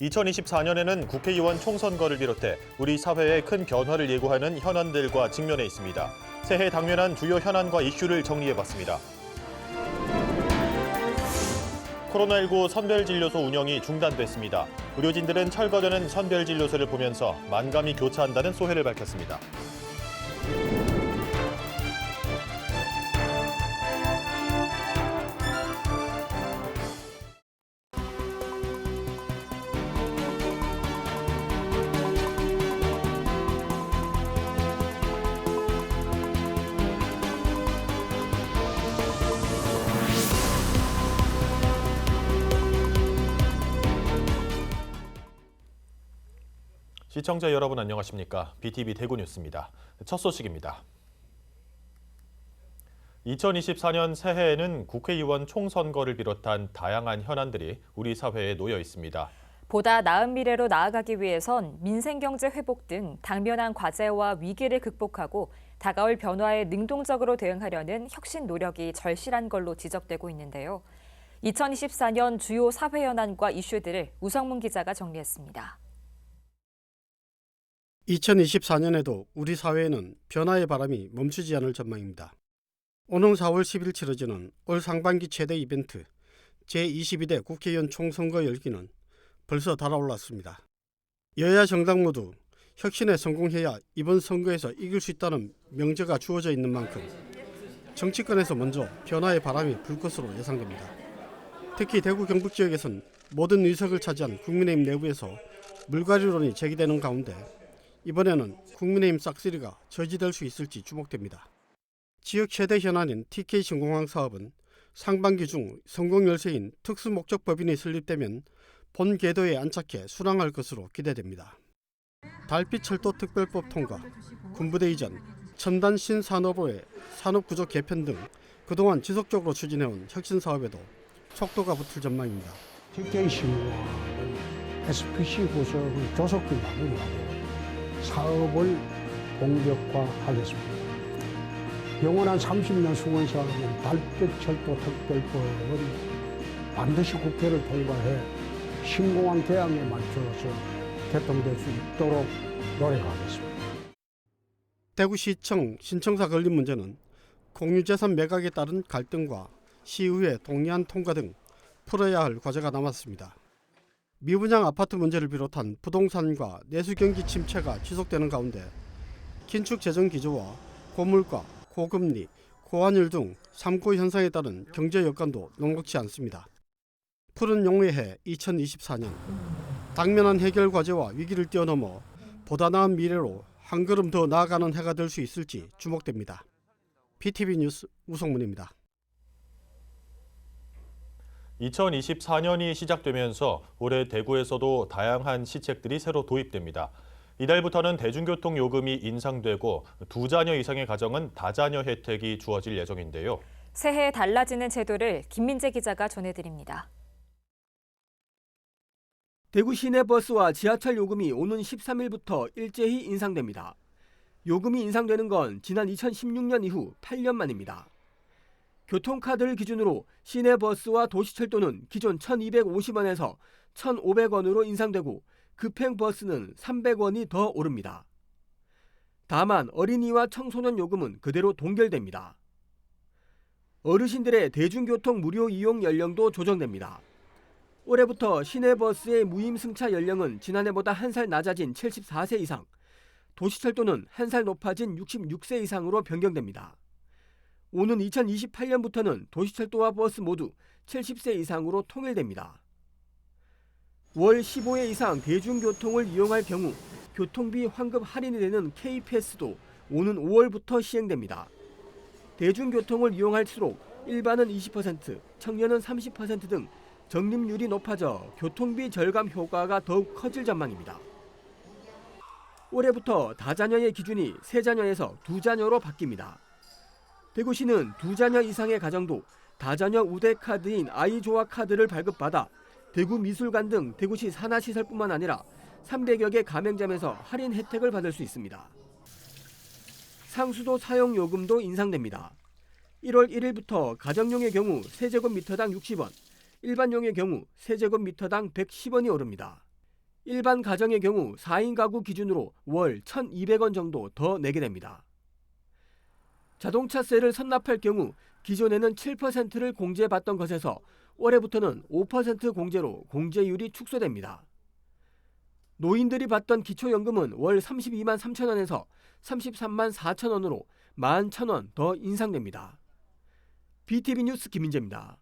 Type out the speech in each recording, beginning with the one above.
2024년에는 국회의원 총선거를 비롯해 우리 사회에 큰 변화를 예고하는 현안들과 직면해 있습니다. 새해 당면한 주요 현안과 이슈를 정리해봤습니다. 코로나19 선별진료소 운영이 중단됐습니다. 의료진들은 철거되는 선별진료소를 보면서 만감이 교차한다는 소회를 밝혔습니다. 시청자 여러분 안녕하십니까? BTV 대구 뉴스입니다. 첫 소식입니다. 2024년 새해에는 국회의원 총선거를 비롯한 다양한 현안들이 우리 사회에 놓여 있습니다. 보다 나은 미래로 나아가기 위해선 민생경제 회복 등 당면한 과제와 위기를 극복하고 다가올 변화에 능동적으로 대응하려는 혁신 노력이 절실한 걸로 지적되고 있는데요. 2024년 주요 사회 현안과 이슈들을 우성문 기자가 정리했습니다. 2024년에도 우리 사회에는 변화의 바람이 멈추지 않을 전망입니다. 오는 4월 10일 치러지는 올 상반기 최대 이벤트 제22대 국회의원 총선거 열기는 벌써 달아올랐습니다. 여야 정당 모두 혁신에 성공해야 이번 선거에서 이길 수 있다는 명제가 주어져 있는 만큼 정치권에서 먼저 변화의 바람이 불 것으로 예상됩니다. 특히 대구 경북 지역에선 모든 의석을 차지한 국민의힘 내부에서 물갈이론이 제기되는 가운데 이번에는 국민의힘 싹쓸이가 저지될 수 있을지 주목됩니다. 지역 최대 현안인 TK 신공항 사업은 상반기 중 성공 열쇠인 특수목적법인이 설립되면 본 궤도에 안착해 순항할 것으로 기대됩니다. 달빛 철도 특별법 통과, 군부대 이전, 첨단 신산업로의 산업구조 개편 등 그동안 지속적으로 추진해온 혁신 사업에도 속도가 붙을 전망입니다. TK 신공항은 SPC 구석을 조속히 마무리하고 사업을 본격화하겠습니다. 영원한 30년 수건사업인 달빛철도 특별법은 반드시 국회를 통과해 신공항 개항에 맞춰서 개통될 수 있도록 노력하겠습니다. 대구시청 신청사 걸린 문제는 공유재산 매각에 따른 갈등과 시의회 동의안 통과 등 풀어야 할 과제가 남았습니다. 미분양 아파트 문제를 비롯한 부동산과 내수 경기 침체가 지속되는 가운데 긴축 재정 기조와 고물가, 고금리, 고환율 등 삼고 현상에 따른 경제 여건도 녹록치 않습니다. 푸른 용의 해 2024년 당면한 해결 과제와 위기를 뛰어넘어 보다 나은 미래로 한 걸음 더 나아가는 해가 될 수 있을지 주목됩니다. PTV 뉴스 우성문입니다. 2024년이 시작되면서 올해 대구에서도 다양한 시책들이 새로 도입됩니다. 이달부터는 대중교통 요금이 인상되고 두 자녀 이상의 가정은 다자녀 혜택이 주어질 예정인데요. 새해에 달라지는 제도를 김민재 기자가 전해드립니다. 대구 시내 버스와 지하철 요금이 오는 13일부터 일제히 인상됩니다. 요금이 인상되는 건 지난 2016년 이후 8년 만입니다. 교통카드를 기준으로 시내버스와 도시철도는 기존 1,250원에서 1,500원으로 인상되고 급행버스는 300원이 더 오릅니다. 다만 어린이와 청소년 요금은 그대로 동결됩니다. 어르신들의 대중교통 무료 이용 연령도 조정됩니다. 올해부터 시내버스의 무임승차 연령은 지난해보다 한 살 낮아진 74세 이상, 도시철도는 한 살 높아진 66세 이상으로 변경됩니다. 오는 2028년부터는 도시철도와 버스 모두 70세 이상으로 통일됩니다. 월 15회 이상 대중교통을 이용할 경우 교통비 환급 할인이 되는 K패스도 오는 5월부터 시행됩니다. 대중교통을 이용할수록 일반은 20%, 청년은 30%등 적립률이 높아져 교통비 절감 효과가 더욱 커질 전망입니다. 올해부터 다자녀의 기준이 세자녀에서 두자녀로 바뀝니다. 대구시는 두 자녀 이상의 가정도 다자녀 우대 카드인 아이조아 카드를 발급받아 대구 미술관 등 대구시 산하시설뿐만 아니라 300여 개 가맹점에서 할인 혜택을 받을 수 있습니다. 상수도 사용 요금도 인상됩니다. 1월 1일부터 가정용의 경우 세제곱미터당 60원, 일반용의 경우 세제곱미터당 110원이 오릅니다. 일반 가정의 경우 4인 가구 기준으로 월 1,200원 정도 더 내게 됩니다. 자동차세를 선납할 경우 기존에는 7%를 공제받던 것에서 올해부터는 5% 공제로 공제율이 축소됩니다. 노인들이 받던 기초연금은 월 32만 3천 원에서 33만 4천 원으로 1만 1천 원 더 인상됩니다. BTV 뉴스 김민재입니다.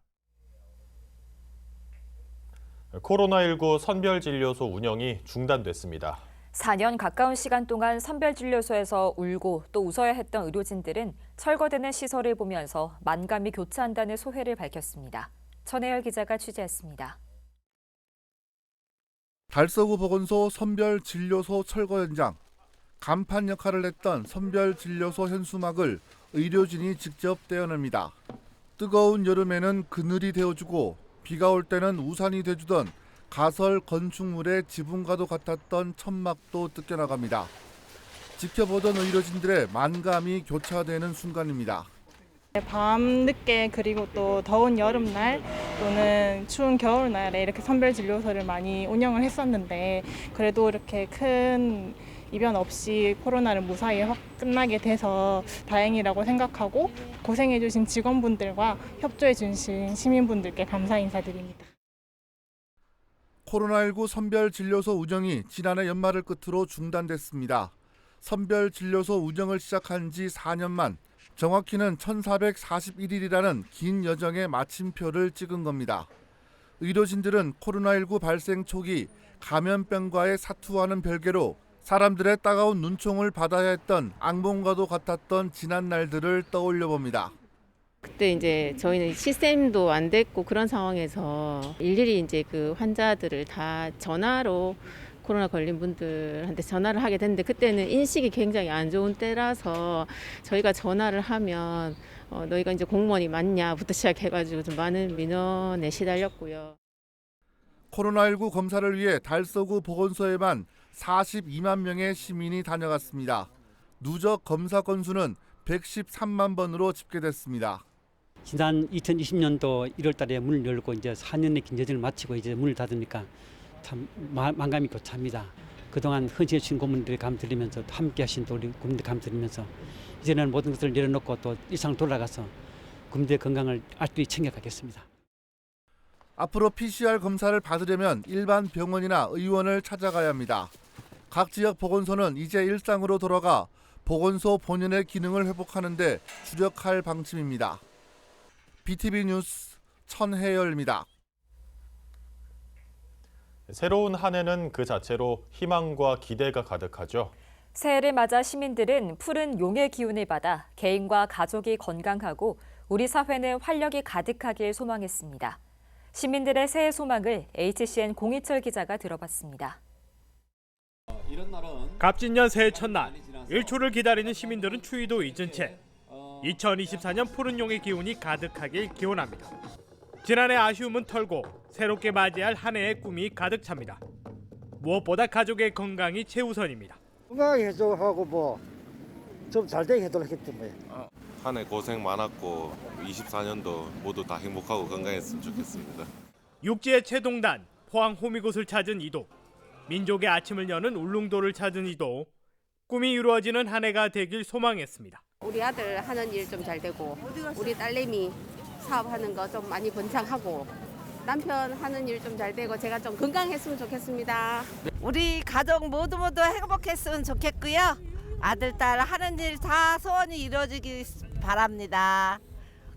코로나19 선별진료소 운영이 중단됐습니다. 4년 가까운 시간 동안 선별진료소에서 울고 또 웃어야 했던 의료진들은 철거되는 시설을 보면서 만감이 교차한다는 소회를 밝혔습니다. 천혜열 기자가 취재했습니다. 달서구 보건소 선별진료소 철거 현장. 간판 역할을 했던 선별진료소 현수막을 의료진이 직접 떼어냅니다. 뜨거운 여름에는 그늘이 되어주고 비가 올 때는 우산이 돼주던 가설 건축물의 지붕과도 같았던 천막도 뜯겨나갑니다. 지켜보던 의료진들의 만감이 교차되는 순간입니다. 밤 늦게 그리고 또 더운 여름날 또는 추운 겨울날에 이렇게 선별 진료소를 많이 운영을 했었는데 그래도 이렇게 큰 이변 없이 코로나를 무사히 확 끝나게 돼서 다행이라고 생각하고 고생해 주신 직원분들과 협조해 주신 시민분들께 감사 인사드립니다. 코로나19 선별 진료소 운영이 지난해 연말을 끝으로 중단됐습니다. 선별 진료소 운영을 시작한 지 4년 만 정확히는 1441일이라는 긴 여정의 마침표를 찍은 겁니다. 의료진들은 코로나19 발생 초기 감염병과의 사투와는 별개로 사람들의 따가운 눈총을 받아야 했던 악몽과도 같았던 지난 날들을 떠올려 봅니다. 그때 이제 저희는 시스템도 안 됐고 그런 상황에서 일일이 이제 그 환자들을 다 전화로 코로나 걸린 분들한테 전화를 하게 됐는데 그때는 인식이 굉장히 안 좋은 때라서 저희가 전화를 하면 어, 너희가 이제 공무원이 맞냐부터 시작해가지고 좀 많은 민원에 시달렸고요. 코로나19 검사를 위해 달서구 보건소에만 42만 명의 시민이 다녀갔습니다. 누적 검사 건수는 113만 번으로 집계됐습니다. 지난 2020년도 1월 달에 문을 열고 이제 4년의 긴 여정을 마치고 이제 문을 닫으니까 참 마- 만감이 교차합니다. 그동안 헌신해 주신 고문들의 감 들리면서 또 함께 하신 또 우리 국민들 감 들리면서 이제는 모든 것을 내려놓고 또 일상 돌아가서 국민들의 건강을 알뜰히 챙겨가겠습니다. 앞으로 PCR 검사를 받으려면 일반 병원이나 의원을 찾아가야 합니다. 각 지역 보건소는 이제 일상으로 돌아가 보건소 본연의 기능을 회복하는 데 주력할 방침입니다. BTV 뉴스 천혜열입니다. 새로운 한 해는 그 자체로 희망과 기대가 가득하죠. 새해를 맞아 시민들은 푸른 용의 기운을 받아 개인과 가족이 건강하고 우리 사회는 활력이 가득하길 소망했습니다. 시민들의 새해 소망을 HCN 공희철 기자가 들어봤습니다. 갑진년 새해 첫날 일초를 기다리는 시민들은 추위도 잊은 채 2024년 푸른 용의 기운이 가득하길 기원합니다. 지난해 아쉬움은 털고 새롭게 맞이할 한 해의 꿈이 가득 찹니다. 무엇보다 가족의 건강이 최우선입니다. 건강하게 해줘하고 뭐 좀 잘 되게 해도록 했지 뭐. 한해 고생 많았고 24년도 모두 다 행복하고 건강했으면 좋겠습니다. 육지의 최동단, 포항 호미곶을 찾은 이도, 민족의 아침을 여는 울릉도를 찾은 이도, 꿈이 이루어지는 한 해가 되길 소망했습니다. 우리 아들 하는 일 좀 잘 되고 우리 딸내미 사업하는 거 좀 많이 번창하고 남편 하는 일 좀 잘 되고 제가 좀 건강했으면 좋겠습니다. 우리 가족 모두 모두 행복했으면 좋겠고요. 아들, 딸 하는 일 다 소원이 이루어지기 바랍니다.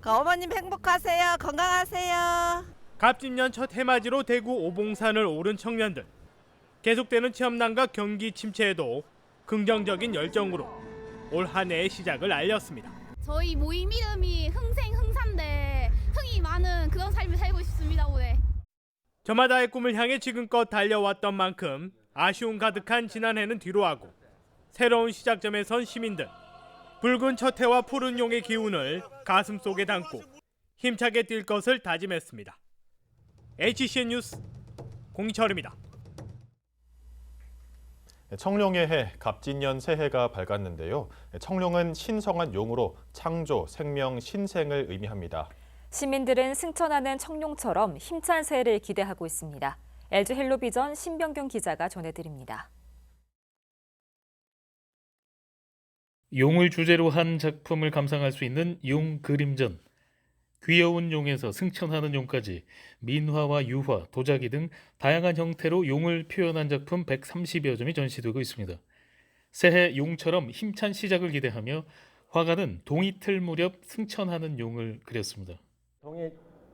그 어머님 행복하세요. 건강하세요. 갑진년 첫 해맞이로 대구 오봉산을 오른 청년들. 계속되는 체험난과 경기 침체에도 긍정적인 열정으로 올 한 해의 시작을 알렸습니다. 저희 모임 이름이 흥생흥사인데 흥이 많은 그런 삶을 살고 싶습니다 올해. 저마다의 꿈을 향해 지금껏 달려왔던 만큼 아쉬움 가득한 지난해는 뒤로하고 새로운 시작점에 선 시민들 붉은 첫 해와 푸른 용의 기운을 가슴 속에 담고 힘차게 뛸 것을 다짐했습니다. HCN 뉴스 공철입니다. 청룡의 해, 갑진년 새해가 밝았는데요. 청룡은 신성한 용으로 창조, 생명, 신생을 의미합니다. 시민들은 승천하는 청룡처럼 힘찬 새해를 기대하고 있습니다. LG 헬로비전 신병균 기자가 전해드립니다. 용을 주제로 한 작품을 감상할 수 있는 용 그림전. 귀여운 용에서 승천하는 용까지 민화와 유화, 도자기 등 다양한 형태로 용을 표현한 작품 130여 점이 전시되고 있습니다. 새해 용처럼 힘찬 시작을 기대하며 화가는 동이틀 무렵 승천하는 용을 그렸습니다. 동이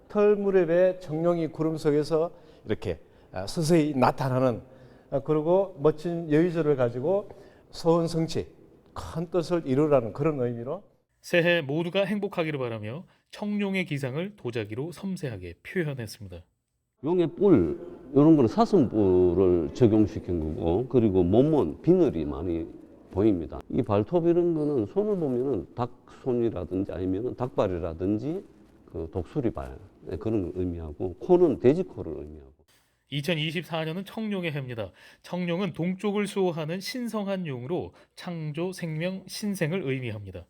털 무렵에 정룡이 구름 속에서 이렇게 아, 서서히 나타나는 아, 그리고 멋진 여의조를 가지고 소원 성취 큰 뜻을 이루라는 그런 의미로 새해 모두가 행복하기를 바라며 청룡의 기상을 도자기로 섬세하게 표현했습니다. 용의 뿔 이런 거는 사슴뿔을 적용시킨 거고 그리고 몸은 비늘이 많이 보입니다. 이 발톱 이런 거는 손을 보면은 닭손이라든지 아니면은 닭발이라든지 그 독수리발 네, 그런 걸 의미하고 코는 돼지 코를 의미하고 2024년은 청룡의 해입니다. 청룡은 동쪽을 수호하는 신성한 용으로 창조, 생명, 신생을 의미합니다.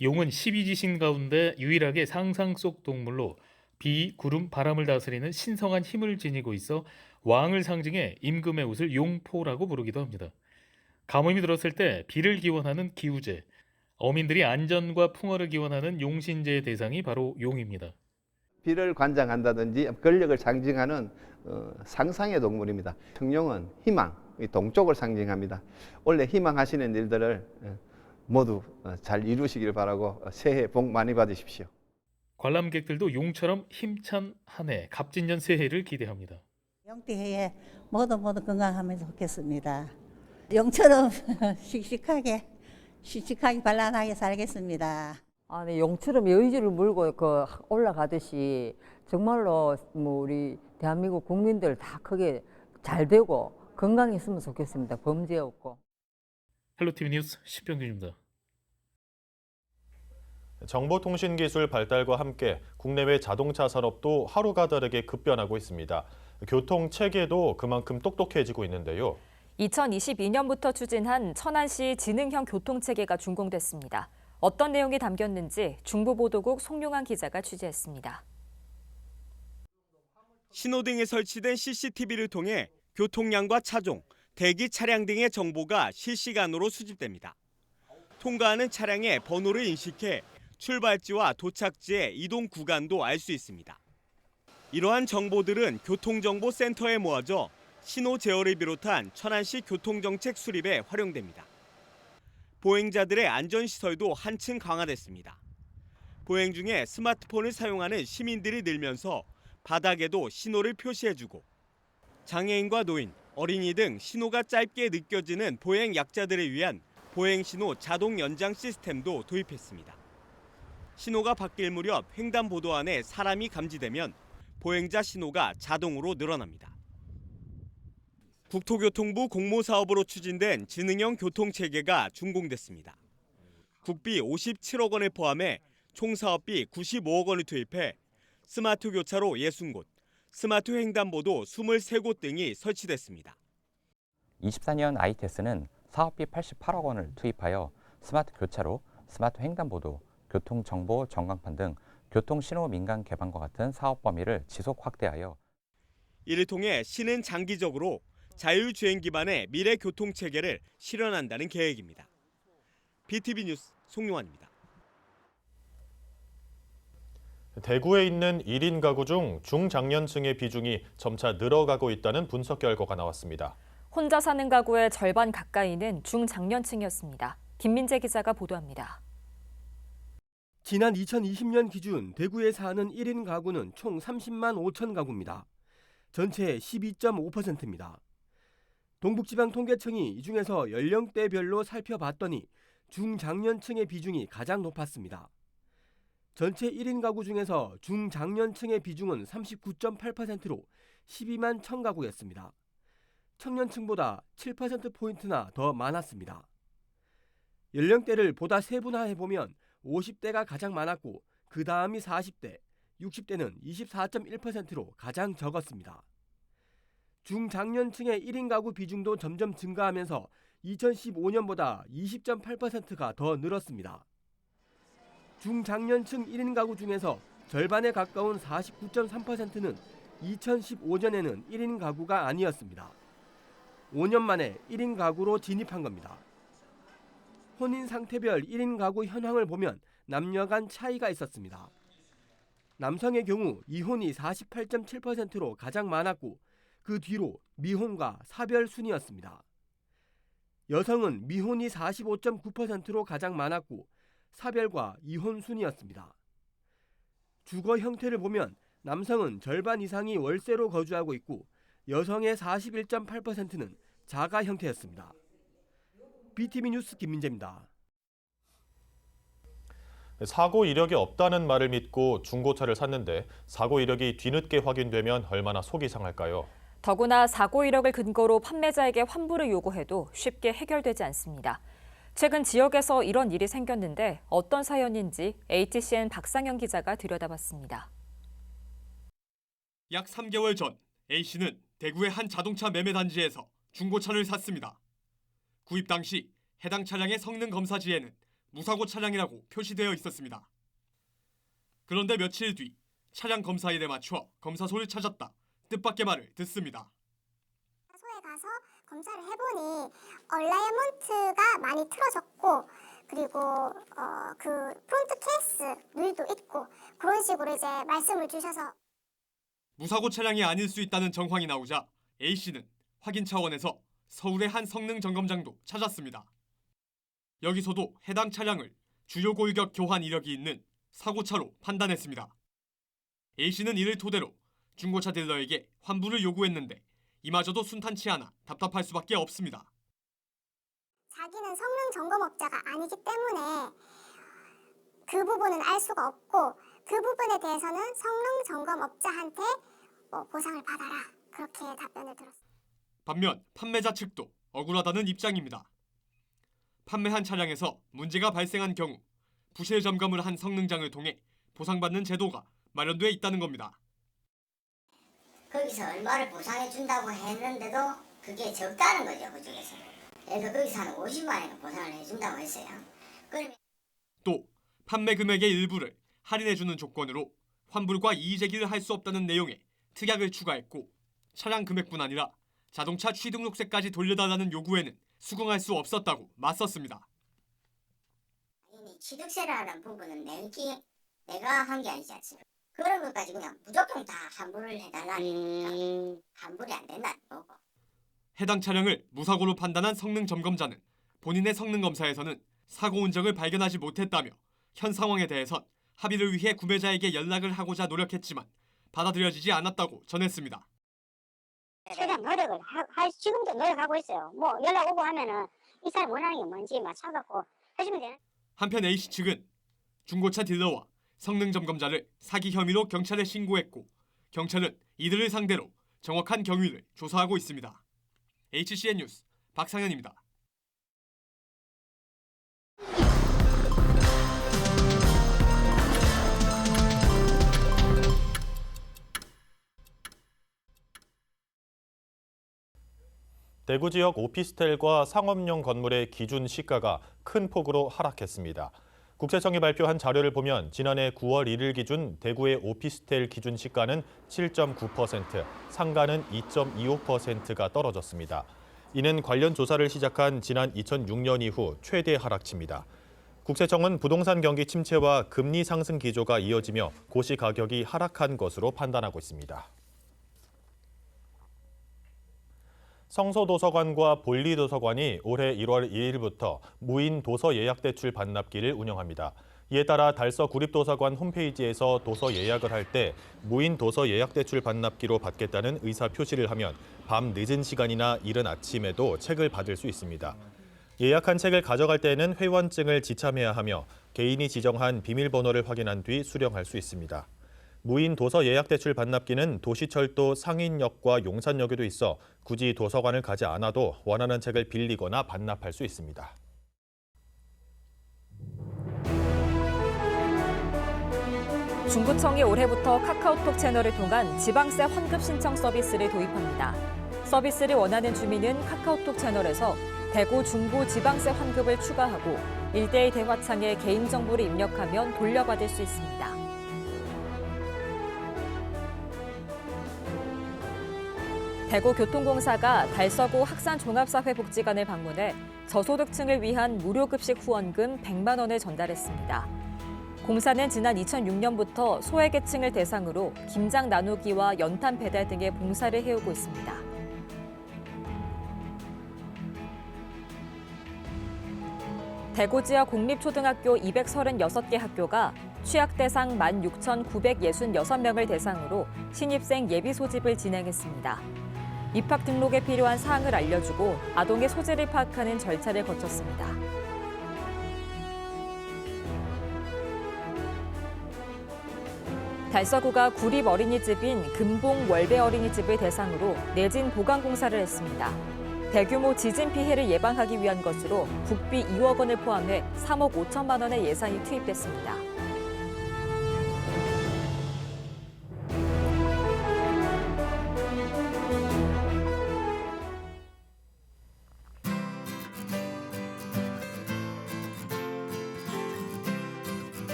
용은 12지신 가운데 유일하게 상상 속 동물로 비, 구름, 바람을 다스리는 신성한 힘을 지니고 있어 왕을 상징해 임금의 옷을 용포라고 부르기도 합니다. 가뭄이 들었을 때 비를 기원하는 기우제, 어민들이 안전과 풍어를 기원하는 용신제의 대상이 바로 용입니다. 비를 관장한다든지 권력을 상징하는 어, 상상의 동물입니다. 청룡은 희망, 이 동쪽을 상징합니다. 원래 희망하시는 일들을 어, 모두 어, 잘 이루시길 바라고 어, 새해 복 많이 받으십시오. 관람객들도 용처럼 힘찬 한 해 갑진년 새해를 기대합니다. 영띠해에 모두 모두 건강하면 좋겠습니다. 용처럼 씩씩하게 씩씩하게 발랄하게 살겠습니다. 아, 네, 용처럼 여의주를 물고 그 올라가듯이 정말로 뭐 우리 대한민국 국민들 다 크게 잘 되고 건강했으면 좋겠습니다. 범죄 없고. 헬로티비 뉴스 시병균입니다. 정보통신기술 발달과 함께 국내외 자동차 산업도 하루가 다르게 급변하고 있습니다. 교통 체계도 그만큼 똑똑해지고 있는데요. 2022년부터 추진한 천안시 지능형 교통체계가 준공됐습니다. 어떤 내용이 담겼는지 중부보도국 송용환 기자가 취재했습니다. 신호등에 설치된 CCTV를 통해 교통량과 차종, 대기 차량 등의 정보가 실시간으로 수집됩니다. 통과하는 차량의 번호를 인식해 출발지와 도착지의 이동 구간도 알 수 있습니다. 이러한 정보들은 교통정보센터에 모아져 신호 제어를 비롯한 천안시 교통정책 수립에 활용됩니다. 보행자들의 안전시설도 한층 강화됐습니다. 보행 중에 스마트폰을 사용하는 시민들이 늘면서 바닥에도 신호를 표시해주고 장애인과 노인, 어린이 등 신호가 짧게 느껴지는 보행 약자들을 위한 보행 신호 자동 연장 시스템도 도입했습니다. 신호가 바뀔 무렵 횡단보도 안에 사람이 감지되면 보행자 신호가 자동으로 늘어납니다. 국토교통부 공모사업으로 추진된 지능형 교통체계가 준공됐습니다. 국비 57억 원을 포함해 총 사업비 95억 원을 투입해 스마트 교차로 60곳, 스마트 횡단보도 23곳 등이 설치됐습니다. 24년 ITS는 사업비 88억 원을 투입하여 스마트 교차로, 스마트 횡단보도, 교통정보 전광판 등 교통신호 민간 개방과 같은 사업 범위를 지속 확대하여 이를 통해 시는 장기적으로 자율주행 기반의 미래 교통체계를 실현한다는 계획입니다. BTV 뉴스 송용환입니다. 대구에 있는 1인 가구 중 중장년층의 비중이 점차 늘어가고 있다는 분석 결과가 나왔습니다. 혼자 사는 가구의 절반 가까이는 중장년층이었습니다. 김민재 기자가 보도합니다. 지난 2020년 기준 대구에 사는 1인 가구는 총 30만 5천 가구입니다. 전체의 12.5%입니다. 동북지방통계청이 이 중에서 연령대별로 살펴봤더니 중장년층의 비중이 가장 높았습니다. 전체 1인 가구 중에서 중장년층의 비중은 39.8%로 12만 1천 가구였습니다. 청년층보다 7%포인트나 더 많았습니다. 연령대를 보다 세분화해보면 50대가 가장 많았고 그 다음이 40대, 60대는 24.1%로 가장 적었습니다. 중장년층의 1인 가구 비중도 점점 증가하면서 2015년보다 20.8%가 더 늘었습니다. 중장년층 1인 가구 중에서 절반에 가까운 49.3%는 2015년에는 1인 가구가 아니었습니다. 5년 만에 1인 가구로 진입한 겁니다. 혼인 상태별 1인 가구 현황을 보면 남녀 간 차이가 있었습니다. 남성의 경우 이혼이 48.7%로 가장 많았고 그 뒤로 미혼과 사별 순이었습니다. 여성은 미혼이 45.9%로 가장 많았고 사별과 이혼 순이었습니다. 주거 형태를 보면 남성은 절반 이상이 월세로 거주하고 있고 여성의 41.8%는 자가 형태였습니다. BTV 뉴스 김민재입니다. 사고 이력이 없다는 말을 믿고 중고차를 샀는데 사고 이력이 뒤늦게 확인되면 얼마나 속이 상할까요? 더구나 사고 이력을 근거로 판매자에게 환불을 요구해도 쉽게 해결되지 않습니다. 최근 지역에서 이런 일이 생겼는데 어떤 사연인지 HCN 박상현 기자가 들여다봤습니다. 약 3개월 전 A씨는 대구의 한 자동차 매매 단지에서 중고차를 샀습니다. 구입 당시 해당 차량의 성능 검사지에는 무사고 차량이라고 표시되어 있었습니다. 그런데 며칠 뒤 차량 검사일에 맞춰 검사소를 찾았다. 뜻밖의 말을 듣습니다. 소에 가서 검사를 해보니 얼라이먼트가 많이 틀어졌고 그리고 어, 그 프론트 케이스 누이도 있고 그런 식으로 이제 말씀을 주셔서 무사고 차량이 아닐 수 있다는 정황이 나오자 A씨는 확인 차원에서 서울의 한 성능 점검장도 찾았습니다. 여기서도 해당 차량을 주요 골격 교환 이력이 있는 사고차로 판단했습니다. A씨는 이를 토대로 중고차 딜러에게 환불을 요구했는데 이마저도 순탄치 않아 답답할 수밖에 없습니다. 자기는 성능 점검업자가 아니기 때문에 그 부분은 알 수가 없고 그 부분에 대해서는 성능 점검업자한테 뭐 보상을 받아라 그렇게 답변을 들었습니다. 반면 판매자 측도 억울하다는 입장입니다. 판매한 차량에서 문제가 발생한 경우 부실 점검을 한 성능장을 통해 보상받는 제도가 마련돼 있다는 겁니다. 거기서 얼마를 보상해 준다고 했는데도 그게 적다는 거죠 그중에서 그래서 거기서 한 50만 원 보상을 해준다고 했어요. 그러면 또 판매 금액의 일부를 할인해 주는 조건으로 환불과 이의 제기를 할 수 없다는 내용의 특약을 추가했고 차량 금액뿐 아니라 자동차 취등록세까지 돌려달라는 요구에는 수긍할 수 없었다고 맞섰습니다. 이 취득세라는 부분은 내기 내가 한 게 아니지 않습니까 그런 것까지 그냥 무조건 다 환불을 해달라는 환불이 안 된다는 거고 해당 차량을 무사고로 판단한 성능 점검자는 본인의 성능 검사에서는 사고 운적을 발견하지 못했다며 현 상황에 대해선 합의를 위해 구매자에게 연락을 하고자 노력했지만 받아들여지지 않았다고 전했습니다. 최대한 노력을 하, 할 지금도 노력하고 있어요. 뭐 연락 오고 하면은 이 사람 원하는 게 뭔지 맞춰갖고 해주면 되는 한편 A씨 측은 중고차 딜러와 성능 점검자를 사기 혐의로 경찰에 신고했고 경찰은 이들을 상대로 정확한 경위를 조사하고 있습니다. HCN 뉴스 박상현입니다. 대구 지역 오피스텔과 상업용 건물의 기준 시가가 큰 폭으로 하락했습니다. 국세청이 발표한 자료를 보면 지난해 9월 1일 기준 대구의 오피스텔 기준 시가는 7.9%, 상가는 2.25%가 떨어졌습니다. 이는 관련 조사를 시작한 지난 2006년 이후 최대 하락치입니다. 국세청은 부동산 경기 침체와 금리 상승 기조가 이어지며 고시 가격이 하락한 것으로 판단하고 있습니다. 성서도서관과 볼리도서관이 올해 1월 2일부터 무인 도서 예약 대출 반납기를 운영합니다. 이에 따라 달서 구립도서관 홈페이지에서 도서 예약을 할 때 무인 도서 예약 대출 반납기로 받겠다는 의사 표시를 하면 밤 늦은 시간이나 이른 아침에도 책을 받을 수 있습니다. 예약한 책을 가져갈 때는 회원증을 지참해야 하며 개인이 지정한 비밀번호를 확인한 뒤 수령할 수 있습니다. 무인 도서 예약 대출 반납기는 도시철도 상인역과 용산역에도 있어 굳이 도서관을 가지 않아도 원하는 책을 빌리거나 반납할 수 있습니다. 중구청이 올해부터 카카오톡 채널을 통한 지방세 환급 신청 서비스를 도입합니다. 서비스를 원하는 주민은 카카오톡 채널에서 대구 중부 지방세 환급을 추가하고 일대일 대화창에 개인 정보를 입력하면 돌려받을 수 있습니다. 대구교통공사가 달서구 학산종합사회복지관을 방문해 저소득층을 위한 무료급식 후원금 100만 원을 전달했습니다. 공사는 지난 2006년부터 소외계층을 대상으로 김장 나누기와 연탄 배달 등의 봉사를 해오고 있습니다. 대구 지역 공립초등학교 236개 학교가 취약 대상 16,966명을 대상으로 신입생 예비 소집을 진행했습니다. 입학 등록에 필요한 사항을 알려주고 아동의 소재를 파악하는 절차를 거쳤습니다. 달서구가 구립 어린이집인 금봉 월배 어린이집을 대상으로 내진 보강 공사를 했습니다. 대규모 지진 피해를 예방하기 위한 것으로 국비 2억 원을 포함해 3억 5천만 원의 예산이 투입됐습니다.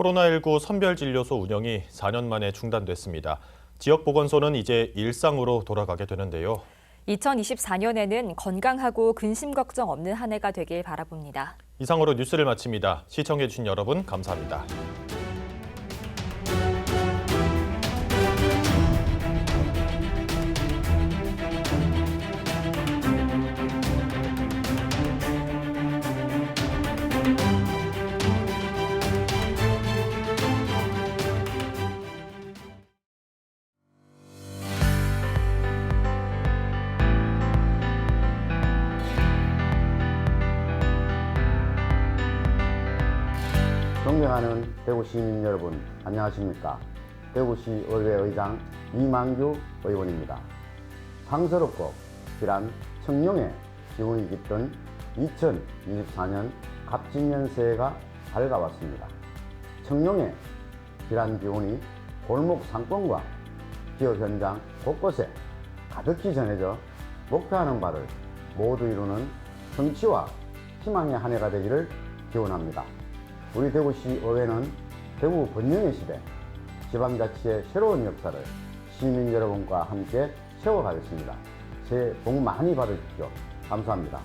코로나19 선별진료소 운영이 4년 만에 중단됐습니다. 지역보건소는 이제 일상으로 돌아가게 되는데요. 2024년에는 건강하고 근심 걱정 없는 한 해가 되길 바라봅니다. 이상으로 뉴스를 마칩니다. 시청해주신 여러분 감사합니다. 대구 시민 여러분, 안녕하십니까? 대구시 의회 의장 이만규 의원입니다. 상스럽고 길한 청룡의 기운이 깃든 2024년 갑진년 새해가 밝아왔습니다. 청룡의 길한 기운이 골목 상권과 기업 현장 곳곳에 가득히 전해져 목표하는 바를 모두 이루는 성취와 희망의 한 해가 되기를 기원합니다. 우리 대구시 의회는 대구 번영의 시대, 지방자치의 새로운 역사를 시민 여러분과 함께 세워가겠습니다. 새해 복 많이 받으십시오. 감사합니다.